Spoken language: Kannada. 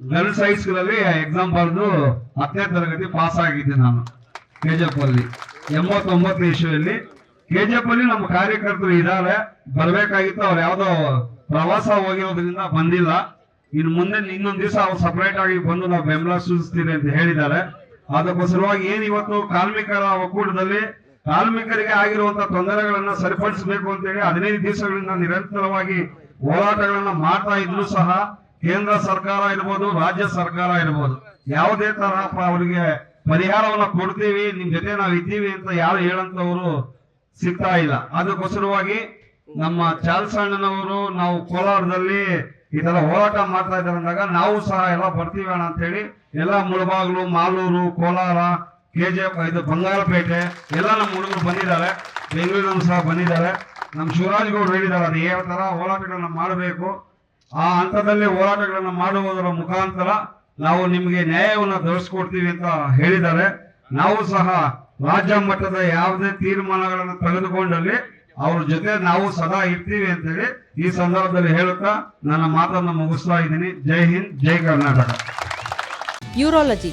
ಗರ್ಲ್ಸ್ ಹೈಸ್ಕೂಲಲ್ಲಿ ಎಕ್ಸಾಮ್ ಬರೆದು ಹತ್ತನೇ ತರಗತಿ ಪಾಸ್ ಆಗಿದ್ದೆ ನಾನು ಎಫ್ ಅಲ್ಲಿ ಎಂಬತ್ತೊಂಬತ್ತು ಇಶ್ಯೂಯಲ್ಲಿ ಎಫ್ ಅಲ್ಲಿ ನಮ್ಮ ಕಾರ್ಯಕರ್ತರು ಇದ್ದಾರೆ. ಬರಬೇಕಾಗಿತ್ತು, ಅವ್ರು ಯಾವ್ದೋ ಪ್ರವಾಸ ಹೋಗಿರೋದ್ರಿಂದ ಬಂದಿಲ್ಲ. ಇನ್ನು ಮುಂದೆ ಇನ್ನೊಂದು ದಿವಸ ಅವ್ರು ಸಪರೇಟ್ ಆಗಿ ಬಂದು ನಾವು ಬೆಂಬಲ ಸೂಚಿಸ್ತೀವಿ ಅಂತ ಹೇಳಿದ್ದಾರೆ. ಅದಕ್ಕೋಸ್ಕರವಾಗಿ ಏನ್ ಇವತ್ತು ಕಾರ್ಮಿಕರ ಒಕ್ಕೂಟದಲ್ಲಿ ಕಾರ್ಮಿಕರಿಗೆ ಆಗಿರುವಂತಹ ತೊಂದರೆಗಳನ್ನ ಸರಿಪಡಿಸಬೇಕು ಅಂತ ಹೇಳಿ ಹದಿನೈದು ದಿವಸಗಳಿಂದ ನಿರಂತರವಾಗಿ ಹೋರಾಟಗಳನ್ನ ಮಾಡ್ತಾ ಇದ್ರು ಸಹ ಕೇಂದ್ರ ಸರ್ಕಾರ ಇರ್ಬೋದು, ರಾಜ್ಯ ಸರ್ಕಾರ ಇರ್ಬೋದು, ಯಾವುದೇ ಪ- ಅವರಿಗೆ ಪರಿಹಾರವನ್ನ ಕೊಡ್ತೀವಿ, ನಿಮ್ ಜೊತೆ ನಾವು ಇದ್ದೀವಿ ಅಂತ ಯಾರು ಹೇಳಂತವ್ರು ಸಿಗ್ತಾ ಇಲ್ಲ. ಅದಕ್ಕೋಸ್ಕರವಾಗಿ ನಮ್ಮ ಚಾಲ್ಸಣ್ಣನವರು ನಾವು ಕೋಲಾರದಲ್ಲಿ ಈ ತರ ಹೋರಾಟ ಮಾಡ್ತಾ ಇದ್ದಾರೆ ಅಂದಾಗ ನಾವು ಸಹ ಎಲ್ಲ ಬರ್ತೀವಿ ಅಣ್ಣ ಅಂತ ಹೇಳಿ ಎಲ್ಲ ಮುಳಬಾಗ್ಲು, ಮಾಲೂರು, ಕೋಲಾರ ಕೆಜಿಎಫ್ ಇದು ಬಂಗಾರಪೇಟೆ ಎಲ್ಲ ನಮ್ಮ ಹುಡುಗರು ಬಂದಿದ್ದಾರೆ ಬೆಂಗಳೂರಿನ ಸಹ ಬಂದಿದ್ದಾರೆ. ನಮ್ಮ ಶಿವರಾಜ್ ಗೌಡ್ರು ಹೇಳಿದ್ದಾರೆ ಅದು ಯಾವ ತರ ಹೋರಾಟಗಳನ್ನ ಮಾಡಬೇಕು ಆ ಹಂತದಲ್ಲಿ ಹೋರಾಟಗಳನ್ನು ಮಾಡುವುದರ ಮುಖಾಂತರ ನಾವು ನಿಮಗೆ ನ್ಯಾಯವನ್ನು ದೊರಕಿಸ್ಕೊಡ್ತೀವಿ ಅಂತ ಹೇಳಿದ್ದಾರೆ. ನಾವು ಸಹ ರಾಜ್ಯ ಮಟ್ಟದ ಯಾವುದೇ ತೀರ್ಮಾನಗಳನ್ನು ತೆಗೆದುಕೊಂಡಲ್ಲಿ ಅವ್ರ ಜೊತೆ ನಾವು ಸದಾ ಇರ್ತೀವಿ ಅಂತ ಹೇಳಿ ಈ ಸಂದರ್ಭದಲ್ಲಿ ಹೇಳುತ್ತಾ ನನ್ನ ಮಾತನ್ನು ಮುಗಿಸ್ತಾ ಇದ್ದೀನಿ. ಜೈ ಹಿಂದ್, ಜೈ ಕರ್ನಾಟಕ. ಯೂರಾಲಜಿ.